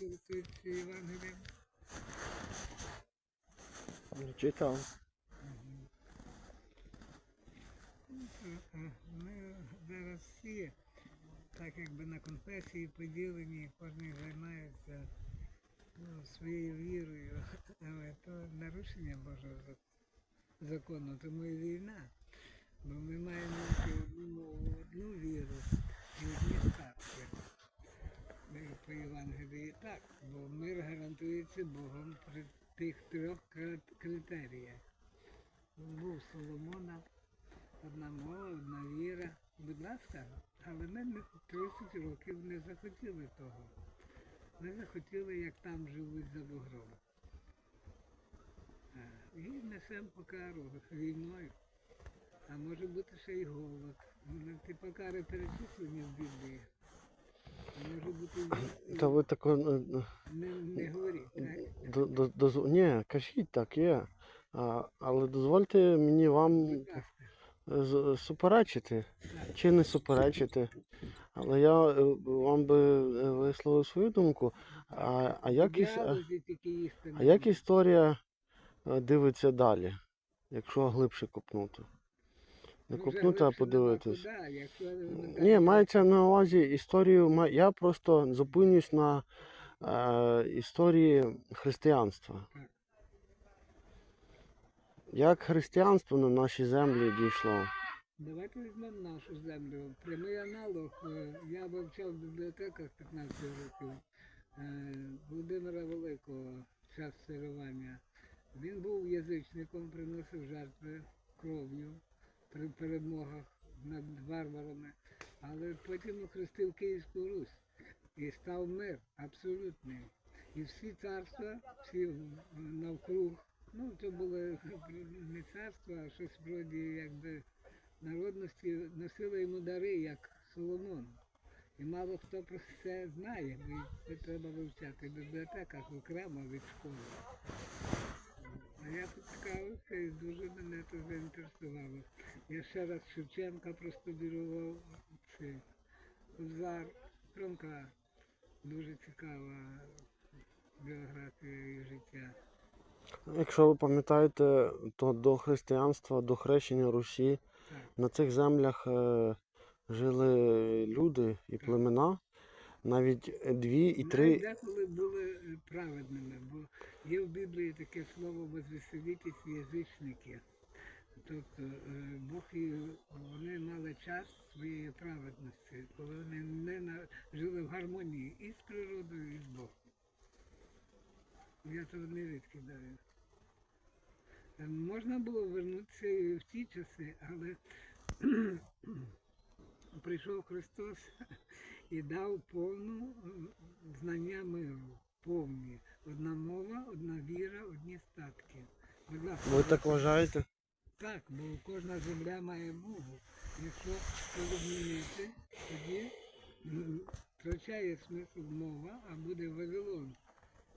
користуєтеся Євангелієм? Читав. Ми зараз всі, так якби на конфесії поділені, кожен займається ну, своєю вірою, але то нарушення Божого закону, тому і війна. Бо ми маємо одну одну віру і одні статки. По Євангелії так, бо мир гарантується Богом при тих трьох критеріях. Був Соломона, одна мова, одна віра. Будь ласка, але ми 30 років не захотіли того. Ми захотіли, як там живуть за бугром. І несемо покару війною. А може бути ще й голод. Ті покари перечислені в Біблії. А може бути і- Та ви тако. е, не, не говоріть. До, до, Ні, кажіть так, є. А, але дозвольте мені вам суперечити чи не суперечити. Але я е, вам би е, висловив свою думку. А, а, як, а, а як історія е, дивиться далі, якщо глибше копнути? Не Вже а подивитись. не Ні, мається на увазі історію. Я просто зупинюсь на е, історії християнства. Як християнство на наші землі дійшло? Давайте візьмемо нашу землю. Прямий аналог. е, Я вивчав в бібліотеках 15 років е, Володимира Великого час царювання. Він був язичником, приносив жертви кров'ю при перемогах над варварами, але потім охрестив Київську Русь і став мир абсолютний. І всі царства, всі навкруг, ну це були не царства, а щось вроді якби народності носили йому дари, як Соломон. І мало хто про це знає, бо це треба вивчати в бібліотеках окремо від школи. А я поцікавився і дуже мене це заінтересувало. Я ще раз Шевченка простудірував, цей Кобзар, Франка. Дуже цікава біографія і життя. Якщо ви пам'ятаєте, то до християнства, до хрещення Русі Так. на цих землях е, жили люди і племена, навіть дві і три. деколи були е, праведними, бо є в Біблії таке слово возвеселітесь язичники. Тобто е, Бог і вони мали час своєї праведності, коли вони не на, жили в гармонії і з природою, і з Богом. Я того не відкидаю. Е, Можна було вернутися і в ті часи, але прийшов Христос і дав повну е, знання миру, повні. Одна мова, одна віра, одні статки. Будь ласка, Ви так вважаєте? так, бо кожна земля має мову. Якщо це тоді втрачає смисл мова, а буде Вавилон.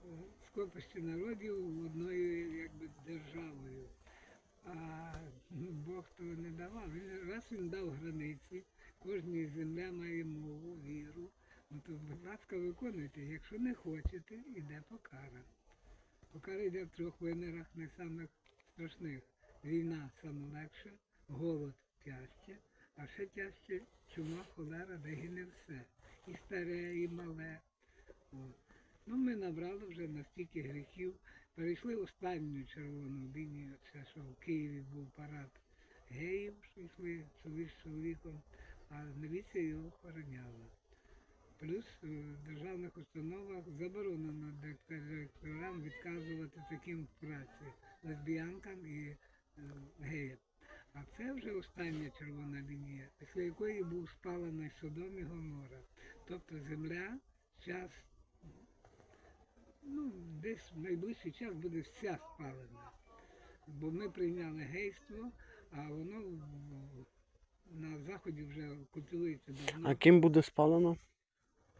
Е, Скопище народів одною якби державою. А Бог того не давав. Він, раз він дав границі, кожна земля має мову, віру. Ну то, будь ласка, виконуйте. Якщо не хочете, іде покара. Покара йде в трьох вимірах, не самих страшних. Війна саме легше, голод тяжче, а ще тяжче чума, холера, де гине все. І старе, і мале. От. Ну, ми набрали вже настільки гріхів. Перейшли останню червону лінію, це що в Києві був парад геїв, що йшли чоловік з чоловіком, а міліція його охороняла. Плюс е, в державних установах заборонено директорам відказувати таким праці лесбіянкам і е, геям. А це вже остання червона лінія, після якої був спалений Содом і Гомора. Тобто земля, час, ну, десь в найближчий час буде вся спалена. Бо ми прийняли гейство, а воно на заході вже культивується давно. А ким буде спалено?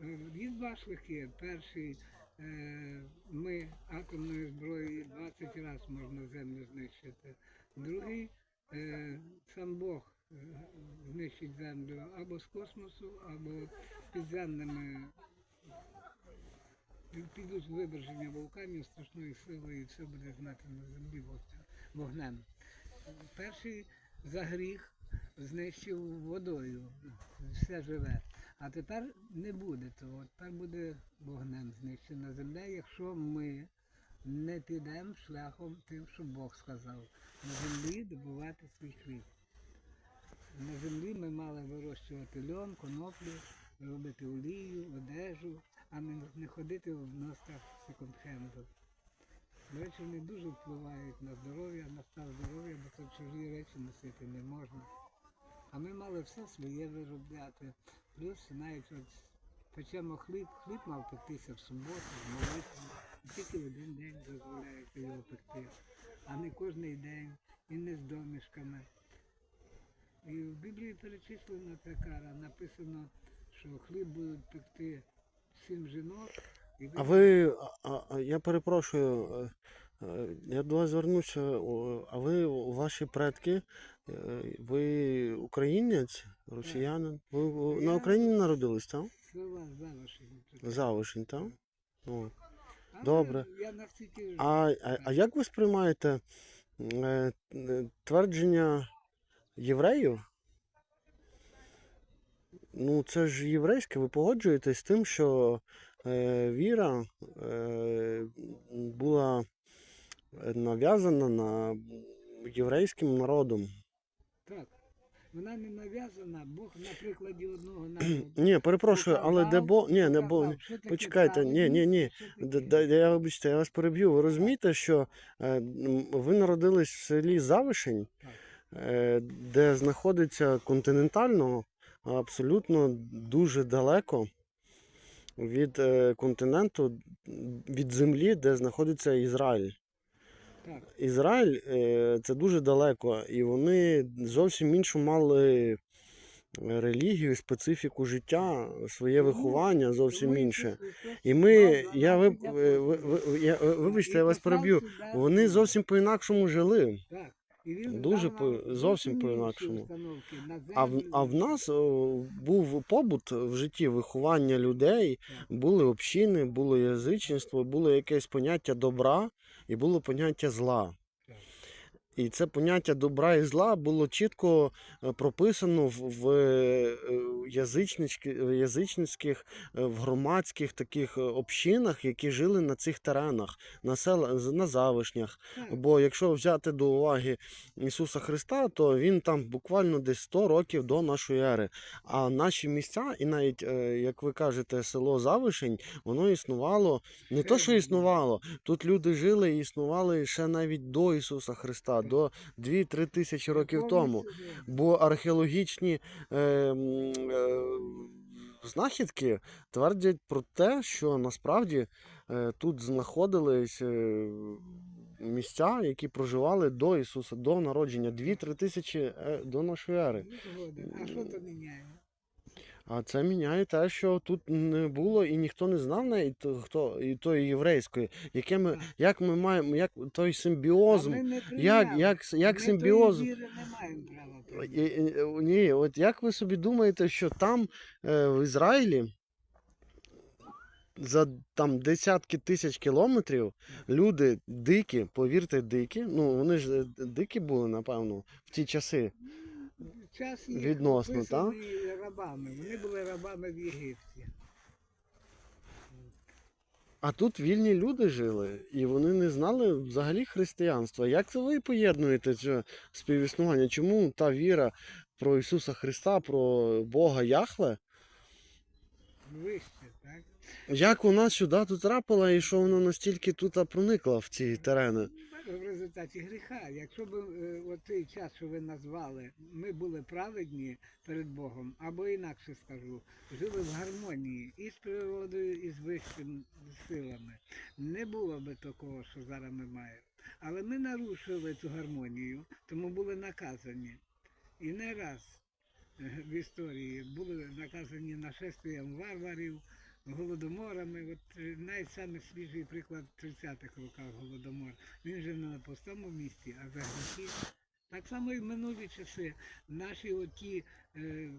Е, Є два шляхи. Перший е, ми атомною зброєю 20 разів можна землю знищити. Другий е, сам Бог е, знищить землю або з космосу, або підземними підуть виберження вулканів страшною силою і все буде знати на землі вогнем. Перший за гріх знищив водою все живе. А тепер не буде того. Тепер буде вогнем знищена земля, якщо ми не підемо шляхом тим, що Бог сказав. На землі добувати свій хліб. На землі ми мали вирощувати льон, коноплю, робити олію, одежу, а не, ходити в носках секонд-хенду. До речі, вони дуже впливають на здоров'я, на стан здоров'я, бо це чужі речі носити не можна. А ми мали все своє виробляти. Плюс навіть от печемо хліб, хліб мав пектися в суботу, в молитві. Тільки один день дозволяється його пекти, а не кожний день і не з домішками. І в Біблії перечислена ця кара, написано, що хліб будуть пекти сім жінок. І А ви, а, а- я перепрошую, е, я до вас звернуся. А ви, ваші предки, е, ви українець, росіянин? Ви на Україні народились, так? Завишень, так? О. Добре. А, а, а як ви сприймаєте е, е, твердження євреїв? Ну, це ж єврейське, ви погоджуєтесь з тим, що е, віра е, була нав'язана на єврейським народом. так. Вона не нав'язана, Бог на прикладі одного народу. Ні, перепрошую, але де Бог. Ні, не Бог. Почекайте, ні, ні, ні. Я вибачте, я вас переб'ю. Ви розумієте, що е, ви народились в селі Завишень, е, де знаходиться континентально, абсолютно дуже далеко від е, континенту, від землі, де знаходиться Ізраїль. Ізраїль е, це дуже далеко, і вони зовсім іншу мали е, релігію, специфіку життя, своє виховання зовсім інше. І ми, я ви, ви, ви, ви- я, вибачте, я вас переб'ю. Вони зовсім по-інакшому жили. Дуже по- зовсім по-інакшому. установки А в, а в нас о, був побут в житті виховання людей, були общини, було язичництво, було якесь поняття добра і було поняття зла. І це поняття добра і зла було чітко е, прописано в, в е, язичницьких, е, в громадських таких общинах, які жили на цих теренах, на, села, з- на завишнях. Бо якщо взяти до уваги Ісуса Христа, то він там буквально десь 100 років до нашої ери. А наші місця, і навіть, як ви кажете, село Завишень, воно існувало не то, що існувало. Тут люди жили і існували ще навіть до Ісуса Христа. До 2-3 тисячі років тому. Бо археологічні е, е, знахідки твердять про те, що насправді е, тут знаходились е, місця, які проживали до Ісуса, до народження, 2-3 тисячі е, до нашої ери. Ну. А що то міняє? А це міняє те, що тут не було і ніхто не знав навіть то- хто і тої єврейської, яке ми, як ми маємо, як той А симбіоз. Як, як, як Ми симбіоз тої віри не маємо права прийняти. І- і- Ні, от як ви собі думаєте, що там е, в Ізраїлі за там десятки тисяч кілометрів люди дикі, повірте, дикі. Ну вони ж е, дикі були, напевно, в ті часи. Час їх Відносно, та? рабами. Вони були рабами в Єгипті. А тут вільні люди жили, і вони не знали взагалі християнства. Як це ви поєднуєте це співіснування? Чому та віра про Ісуса Христа, про Бога Яхве? Вище, так? Як вона сюди тут трапила і що вона настільки тут проникла в ці терени? В результаті гріха. Якщо б е, от цей час, що ви назвали, ми були праведні перед Богом, або інакше скажу, жили в гармонії і з природою, і з вищими силами. Не було би такого, що зараз ми маємо. Але ми нарушили цю гармонію, тому були наказані. І не раз е, в історії були наказані нашествіям варварів, голодоморами. От е, навіть саме свіжий приклад в 30-х роках голодомор. Він же не на пустому місці, а за гріхи. Так само і в минулі часи наші оті е,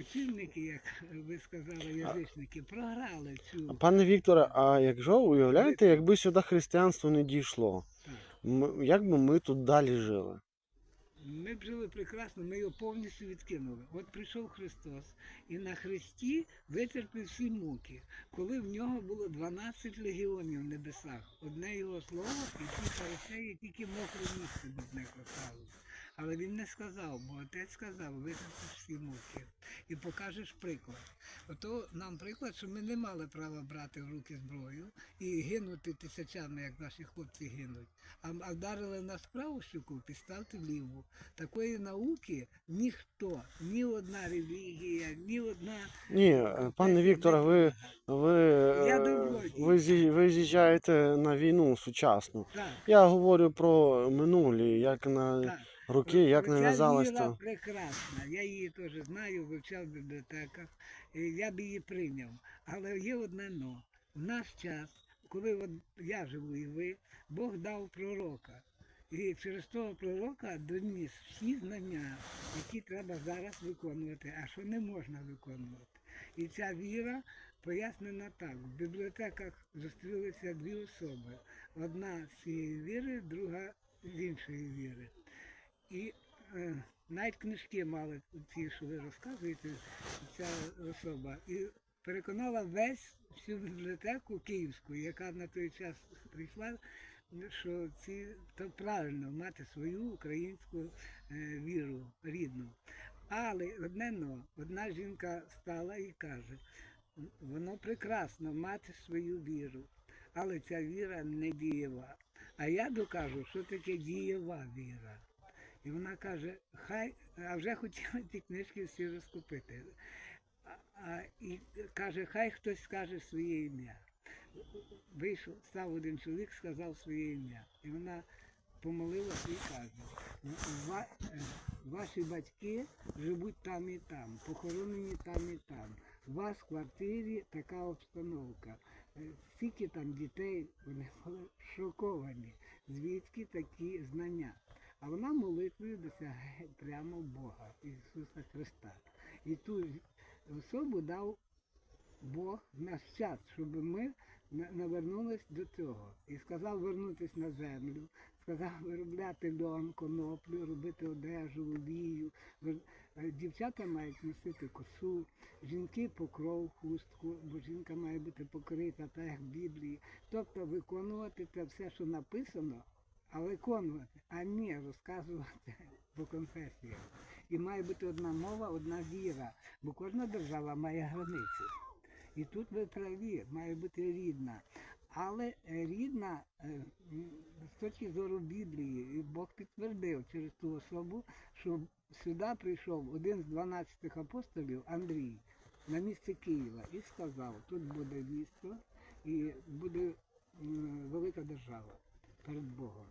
очільники, як ви сказали, язичники, програли цю. Пане Вікторе, а якщо уявляєте, якби сюди християнство не дійшло, Так. як би ми тут далі жили? Ми жили прекрасно, ми його повністю відкинули. От прийшов Христос і на Христі витерпів всі муки, коли в нього було 12 легіонів в небесах. Одне його слово, і ті фарисеї тільки мокре місце без них осталось. Але він не сказав, бо отець сказав, всі муки. І покажеш приклад. Ото нам приклад, що ми не мали права брати в руки зброю і гинути тисячами, як наші хлопці гинуть. А, а вдарили нас праву щуку, підставте ліву. Такої науки ніхто, ні одна релігія, ні одна. Ні, е, пане Вікторе, ви, ви, Я е, ви, ви з'їжджаєте на війну сучасну. Так, Я говорю про минулі, як на так. Роки, як нав'язалось віра то. прекрасна. Я її теж знаю, вивчав в бібліотеках. і Я б її прийняв. Але є одне но. В наш час, коли от я живу і ви, Бог дав пророка. І через того пророка доніс всі знання, які треба зараз виконувати, а що не можна виконувати. І ця віра пояснена так. В бібліотеках зустрілися дві особи. Одна з цієї віри, друга з іншої віри. І е, навіть книжки мали ці, що ви розказуєте, ця особа. І переконала весь всю бібліотеку київську, яка на той час прийшла, що ці то правильно мати свою українську е, віру рідну. Але одне но, одна жінка стала і каже, воно прекрасно мати свою віру, але ця віра не дієва. А я докажу, що таке дієва віра. І вона каже, хай, а вже хотіла ті книжки всі розкупити. А, а, і каже, хай хтось скаже своє ім'я. Вийшов, став один чоловік, сказав своє ім'я. І вона помолилася і каже, «Ва- ваші батьки живуть там і там, похоронені там і там. У вас в квартирі така обстановка. Скільки там дітей, вони були шоковані. Звідки такі знання? А вона молитвою досягає прямо Бога, Ісуса Христа. І ту особу дав Бог наш час, щоб ми на- навернулись до цього. І сказав вернутися на землю, сказав виробляти льон, коноплю, робити одежу, олію. Е, Дівчата мають носити косу, жінки покров, хустку, бо жінка має бути покрита, так як в Біблії. Тобто виконувати те все, що написано, а виконувати, а не розказувати по конфесіях. І має бути одна мова, одна віра, бо кожна держава має границі. І тут ви праві, має бути рідна. Але рідна е, з точки зору Біблії, і Бог підтвердив через ту особу, що сюди прийшов один з 12 апостолів Андрій на місце Києва і сказав, тут буде місто і буде велика держава перед Богом.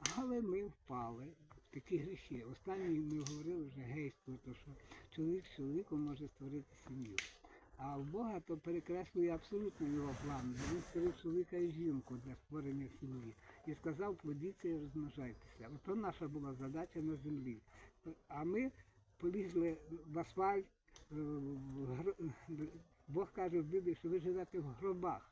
Але ми впали такі гріші. Останній ми говорили вже гейство, то що чоловік з чоловіком може створити сім'ю. А в Бога то перекреслює абсолютно його план. Він створив чоловіка і жінку для створення сім'ї. І сказав, плодіться і розмножайтеся. Ото наша була задача на землі. А ми полізли в асфальт. е, Бог каже в Біблії, що ви живете в гробах.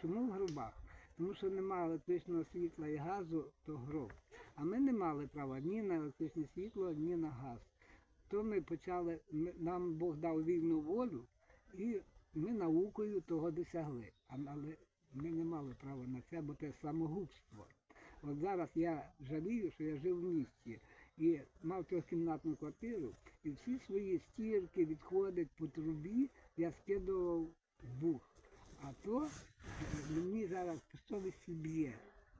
Чому в гробах? Тому що немає електричного світла і газу, то гроб. А ми не мали права ні на електричне світло, ні на газ. То ми почали, нам Бог дав вільну волю, і ми наукою того досягли. Але ми не мали права на це, бо це самогубство. От зараз я жалію, що я жив в місті і мав трьохкімнатну квартиру, і всі свої стірки, відходи по трубі я скидував в бух. А то мені зараз совість б'є.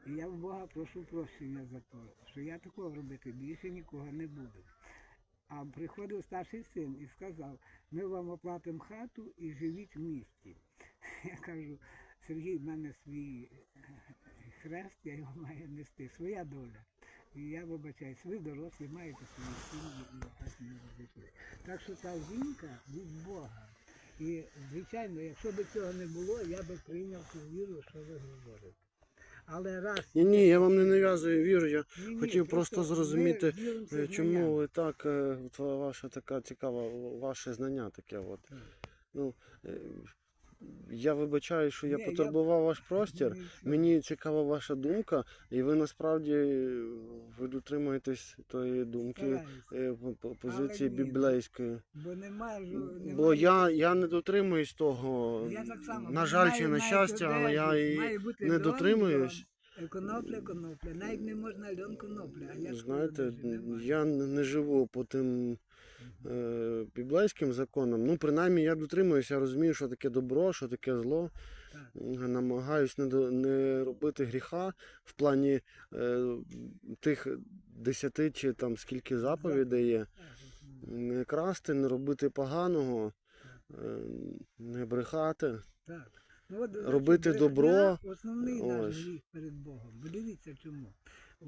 І я в Бога прошу прощення за те, що я такого робити більше нікого не буду. А приходив старший син і сказав, ми вам оплатимо хату і живіть в місті. Я кажу, Сергій, в мене свій е, хрест, я його маю нести, своя доля. І я вибачаюсь, ви дорослі, маєте свої сім'ї і так не. Так що та жінка від Бога. І, звичайно, якщо б цього не було, я би прийняв цю віру, що ви говорите. Але раз Ні, ні, я вам не нав'язую віру. Я Ні-ні, хотів просто зрозуміти, ви, е, чому ви так, е, ваша така цікава, ваше знання таке. От. Ну, е, я вибачаю, що я потурбував ваш простір. Мені цікава ваша думка, і ви насправді е, ви дотримуєтесь тої думки, е, по- по- позиції Але ні. біблейської. Бо немає ж- немає. Бо я, я не дотримуюсь того. Я так само. На жаль чи на Має- щастя, але я і має бути не льон, дотримуюсь. льон, Конопля, конопля. Навіть не можна льон конопля. А я Знаєте, дуже, немає. я не не живу по тим е, біблейським законам. Ну, принаймні, я дотримуюся, я розумію, що таке добро, що таке зло. Так. Намагаюсь не, до- не робити гріха в плані е, тих десяти чи там скільки заповідей є. Не красти, не робити поганого, е, не брехати. Так. Ну, от, Робити брехня добро, Основний наш гріх перед Богом. Бо дивіться чому.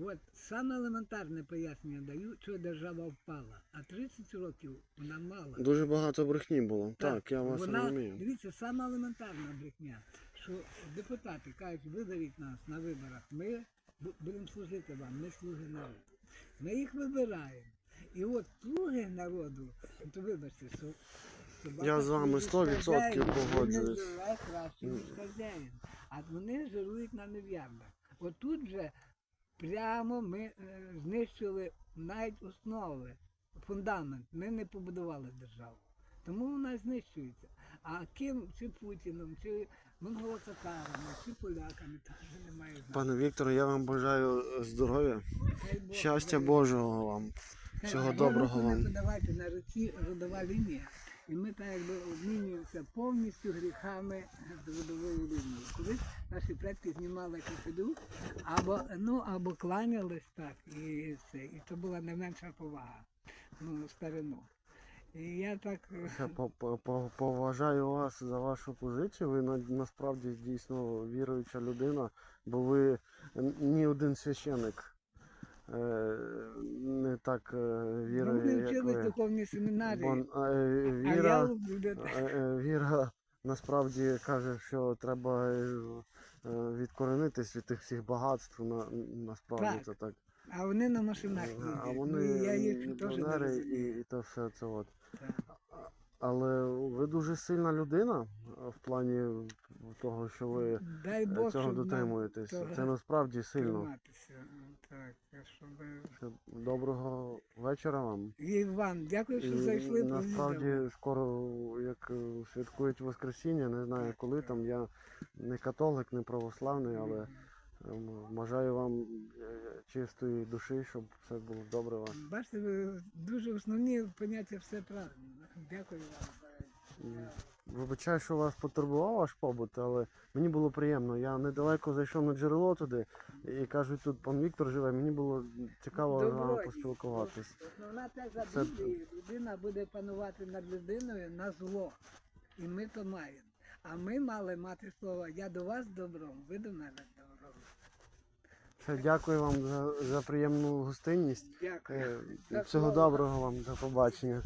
От саме елементарне пояснення даю, що держава впала. А 30 років вона мала. Дуже багато брехні було. Так, я вас вона, розумію. Дивіться, саме елементарна брехня, що депутати кажуть, виберіть нас на виборах, ми будемо служити вам, ми слуги народу. Ми їх вибираємо. І от слуги народу, то вибачте, що Я з вами служить 100% хазяїну, погоджуюсь. Ніж. А вони жирують на мільярдах. Отут же прямо ми е, знищили навіть основи, фундамент. Ми не побудували державу. Тому вона знищується. А ким, чи Путіном, чи монголо-татарами, чи поляками, теж немає значення. Пане Вікторе, я вам бажаю здоров'я, щастя. Божого вам. Всього доброго вам. подавайте на руці родова лінія. І ми так якби обмінюємося повністю гріхами з родовою лінією. Колись наші предки знімали капелю, або, ну, або кланялись так, і це. І це була не менша повага. Ну, старину. І я так. поважаю вас за вашу позицію. Ви насправді дійсно віруюча людина, бо ви ні один священик не так е, Ну, Вони як вчились ви. духовній семінарії. Бон, е, А я віра, е, е, віра насправді каже, що треба е, е, відкоренитись від тих всіх багатств. На, насправді Так. це так. а вони на машинах А вони Ну, і я їх теж не і, і то все це от. Так. Але ви дуже сильна людина в плані того, що ви е, Дай Бог, цього щоб нам дотримуєтесь. того Це насправді сильно. триматися. Так, щоб... Доброго вечора вам. І вам, дякую, що І зайшли. насправді повідомили. скоро, як е, святкують Воскресіння, не знаю коли там. Я не католик, не православний, але бажаю вам е, чистої душі, щоб все було добре у вас. Бачите, ви дуже основні поняття все правильно. Дякую вам. І Вибачаю, що вас потурбував ваш побут, але мені було приємно. Я недалеко зайшов на джерело туди і кажуть, тут пан Віктор живе. Мені було цікаво з вами поспілкуватись. Основна теза Це- Біблії, людина буде панувати над людиною на зло. І ми то маємо. А ми мали мати слово Я до вас добром, ви до мене. Все, дякую вам за, за приємну гостинність. Дякую. Е, Всього доброго вам, до побачення.